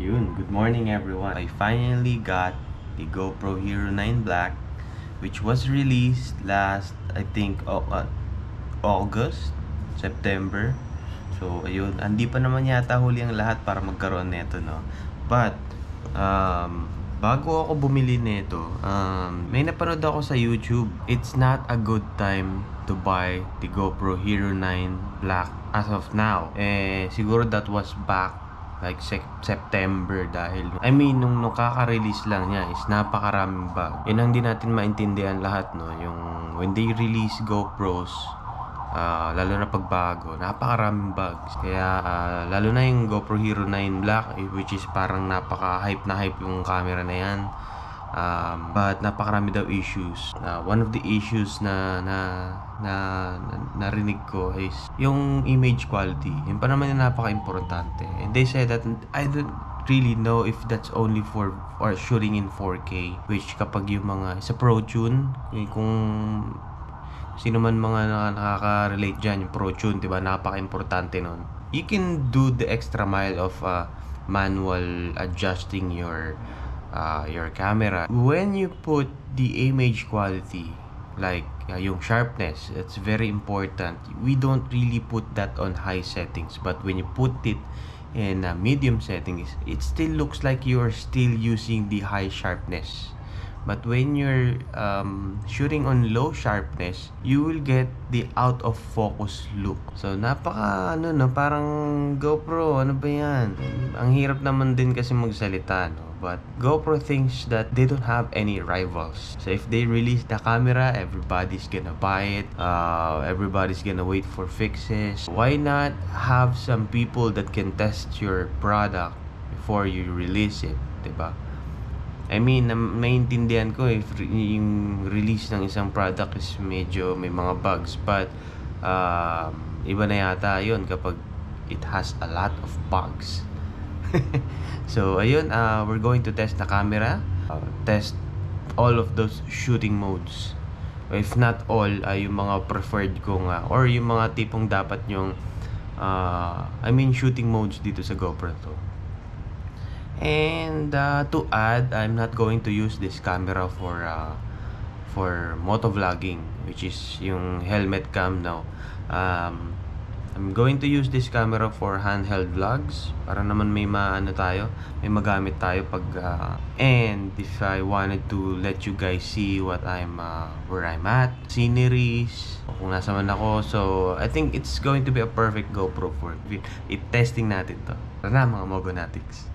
Yun, good morning everyone. I finally got the GoPro Hero 9 Black which was released last I think oh, uh, August, September. So ayun, hindi pa naman yata huli ang lahat para magkaroon nito, no. But um bago ako bumili nito, um may napanood ako sa YouTube. It's not a good time to buy the GoPro Hero 9 Black as of now. Eh siguro that was back like sec- September dahil I mean nung, nung kaka-release lang niya is napakaraming bug. Yun ang di natin maintindihan lahat no, yung when they release GoPros ah, lalo na pagbago, napakaraming bugs. Kaya ah, lalo na yung GoPro Hero 9 Black eh, which is parang napaka-hype na hype yung camera na yan. Um, but napakarami daw issues. Uh, one of the issues na na na, na narinig ko is yung image quality. Yun pa naman yung napaka-importante. And they said that I don't really know if that's only for or shooting in 4K which kapag yung mga sa Pro Tune eh, kung sino man mga na, nakaka-relate dyan yung Pro Tune, di ba? Napaka-importante nun. You can do the extra mile of uh, manual adjusting your uh, your camera. When you put the image quality, like uh, yung sharpness, it's very important. We don't really put that on high settings, but when you put it in uh, medium settings, it still looks like you're still using the high sharpness. But when you're um, shooting on low sharpness, you will get the out of focus look. So napaka ano no, parang GoPro, ano ba 'yan? Ang hirap naman din kasi magsalita no. But GoPro thinks that they don't have any rivals. So if they release the camera, everybody's gonna buy it. Uh, everybody's gonna wait for fixes. Why not have some people that can test your product before you release it, 'di ba? I mean, na- maintindihan ko if re- yung release ng isang product is medyo may mga bugs but um, iba na yata yun kapag it has a lot of bugs. so, ayun, uh, we're going to test the camera, uh, test all of those shooting modes. If not all, ay yung mga preferred ko nga or yung mga tipong dapat yung uh, I mean shooting modes dito sa GoPro to. And uh, to add, I'm not going to use this camera for uh, for motovlogging, which is yung helmet cam now. Um, I'm going to use this camera for handheld vlogs para naman may maano tayo, may magamit tayo pag uh, and if I wanted to let you guys see what I'm uh, where I'm at, sceneries, kung nasa man ako. So, I think it's going to be a perfect GoPro for it. Testing natin to. Tara na mga Mogonatics.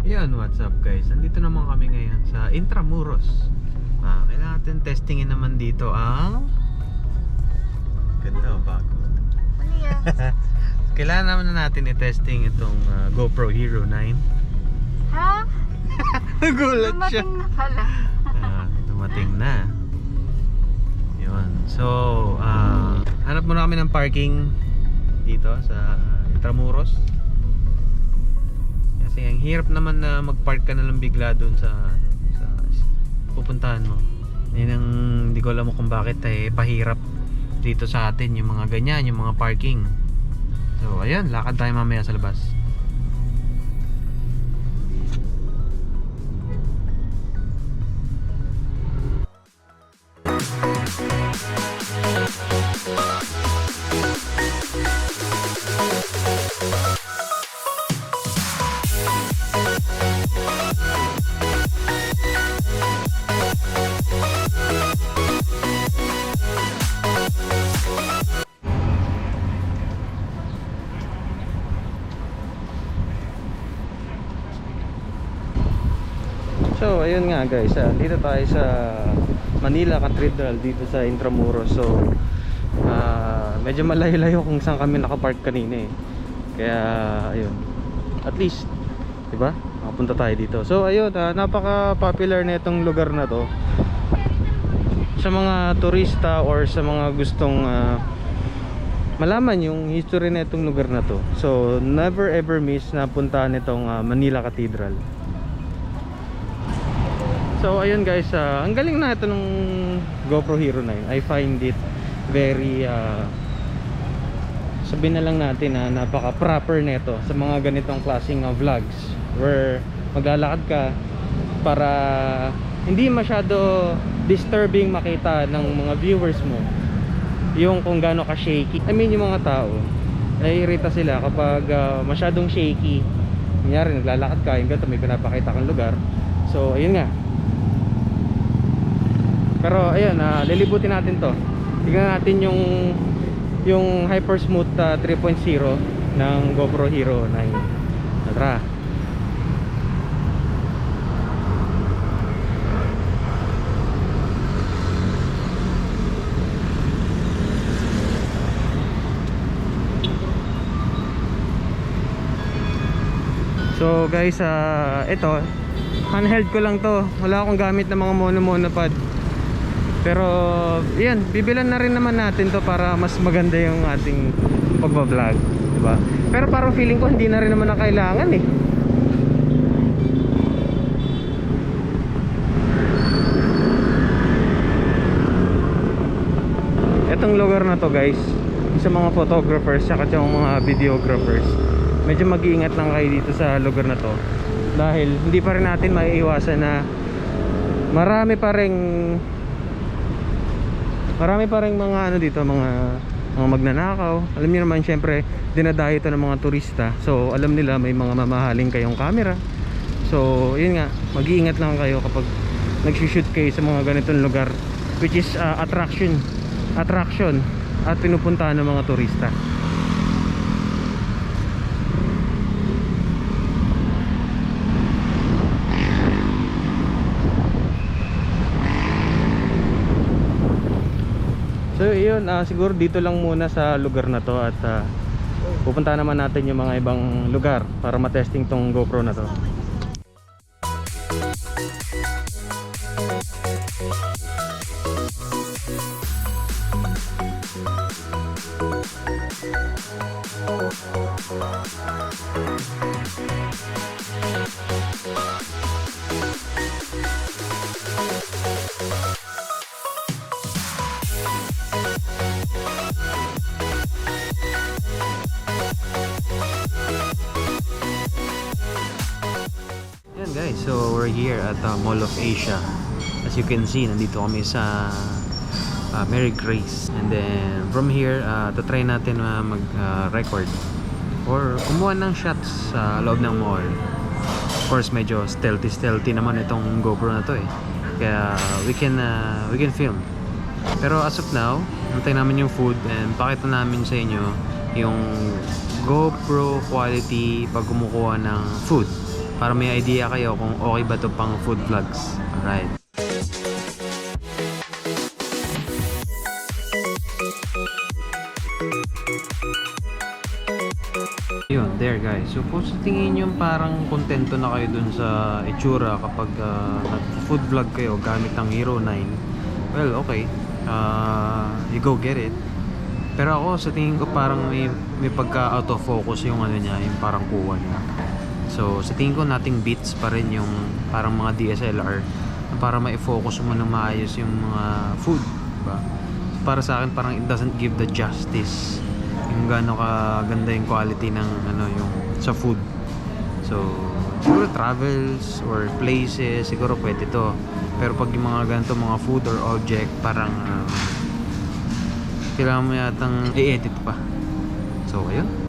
Yan, what's up guys? Nandito naman kami ngayon sa Intramuros. Ah, kailangan natin testingin naman dito ang ganda o bago. Ano yan? kailangan naman na natin i-testing itong ah, GoPro Hero 9. ha? Nagulat siya. Dumating na pala. Ah, dumating na. Yun. So, ah, hanap muna kami ng parking dito sa Intramuros. Hirap naman na mag-park ka na lang bigla doon sa, sa pupuntahan mo. Yan ang hindi ko alam kung bakit eh pahirap dito sa atin yung mga ganyan, yung mga parking. So, ayan, lakad tayo mamaya sa labas. So, ayun nga guys, ah, dito tayo sa Manila Cathedral dito sa Intramuros. So, ah, medyo malayo-layo kung saan kami nakapark kanina eh. Kaya, ayun. At least, 'di ba? Makapunta tayo dito. So, ayun, ah, napaka-popular na itong lugar na 'to. Sa mga turista or sa mga gustong ah, malaman yung history na itong lugar na to. So, never ever miss na puntahan itong ah, Manila Cathedral. So ayun guys, ah, ang galing na ito ng GoPro Hero 9. I find it very uh, sabihin na lang natin na napaka proper nito sa mga ganitong klaseng uh, vlogs where maglalakad ka para hindi masyado disturbing makita ng mga viewers mo yung kung gaano ka shaky. I mean yung mga tao naiirita sila kapag ah, masyadong shaky. Kunyari naglalakad ka yung ganito may pinapakita kang lugar. So ayun nga pero ayun ah, lilibutin natin to tignan natin yung yung Hyper Smooth ah, 3.0 ng GoPro Hero 9 tara So guys, ah ito handheld ko lang to. Wala akong gamit ng mga mono monopod. Pero yan, bibilan na rin naman natin to para mas maganda yung ating pagba-vlog, 'di ba? Pero parang feeling ko hindi na rin naman na kailangan eh. Itong lugar na to guys, sa mga photographers at yung mga videographers, medyo mag-iingat lang kayo dito sa lugar na to. Dahil hindi pa rin natin maiiwasan na marami pa ring marami pa ring mga ano dito, mga mga magnanakaw. Alam niyo naman syempre, dinadayo ito ng mga turista. So, alam nila may mga mamahaling kayong camera. So, yun nga, mag-iingat lang kayo kapag nag-shoot kayo sa mga ganitong lugar which is uh, attraction attraction at pinupuntahan ng mga turista. So yun, ah, siguro dito lang muna sa lugar na to at ah, pupunta naman natin yung mga ibang lugar para matesting tong GoPro na to. Yan here at uh, Mall of Asia. As you can see, nandito kami sa uh, Mary Grace. And then from here, uh, tatry natin na mag-record or kumuha ng shots sa loob ng mall. Of course, medyo stealthy-stealthy naman itong GoPro na to eh. Kaya we can, uh, we can film. Pero as of now, nantay namin yung food and pakita namin sa inyo yung GoPro quality pag kumukuha ng food para may idea kayo kung okay ba to pang food vlogs. Alright. Yun, there guys. So kung sa tingin nyo parang kontento na kayo dun sa itsura kapag uh, nag-food vlog kayo gamit ng Hero 9, well, okay. Uh, you go get it. Pero ako sa tingin ko parang may, may pagka out of focus yung ano niya, yung parang kuha niya. So sa tingin ko nating beats pa rin yung parang mga DSLR para ma-focus mo na maayos yung mga food, diba? Para sa akin parang it doesn't give the justice yung gaano kaganda yung quality ng ano yung sa food. So siguro travels or places siguro pwede to. Pero pag yung mga ganito mga food or object parang um, kailangan mo yatang i-edit pa. So ayun.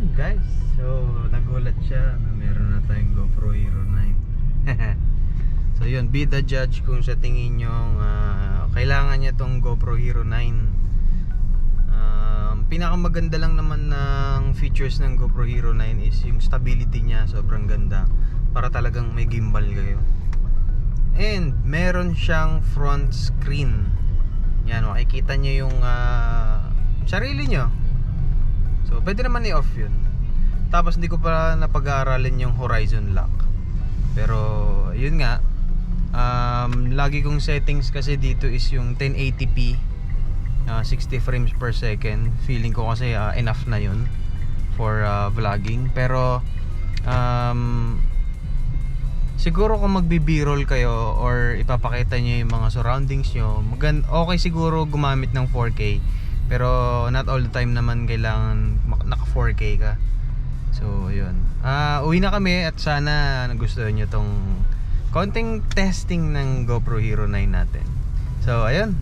Yun guys, so nagulat siya na meron na tayong GoPro Hero 9 So yun, be the judge kung sa tingin nyo ah, kailangan niya tong GoPro Hero 9 um, Pinakamaganda lang naman ng features ng GoPro Hero 9 is yung stability niya, sobrang ganda. Para talagang may gimbal kayo. And meron siyang front screen. Yan, makikita nyo yung ah, sarili nyo. So, pwede naman i-off yun. Tapos hindi ko pa napag-aaralin yung horizon lock. Pero, yun nga. Um, lagi kong settings kasi dito is yung 1080p. ah, 60 frames per second. Feeling ko kasi ah, enough na yun for ah, vlogging. Pero, um, siguro kung magbi-b-roll kayo or ipapakita nyo yung mga surroundings nyo, magan okay siguro gumamit ng 4K. Pero not all the time naman kailangan naka 4K ka. So, yun. Ah, uwi na kami at sana nagustuhan nyo tong konting testing ng GoPro Hero 9 natin. So, ayun.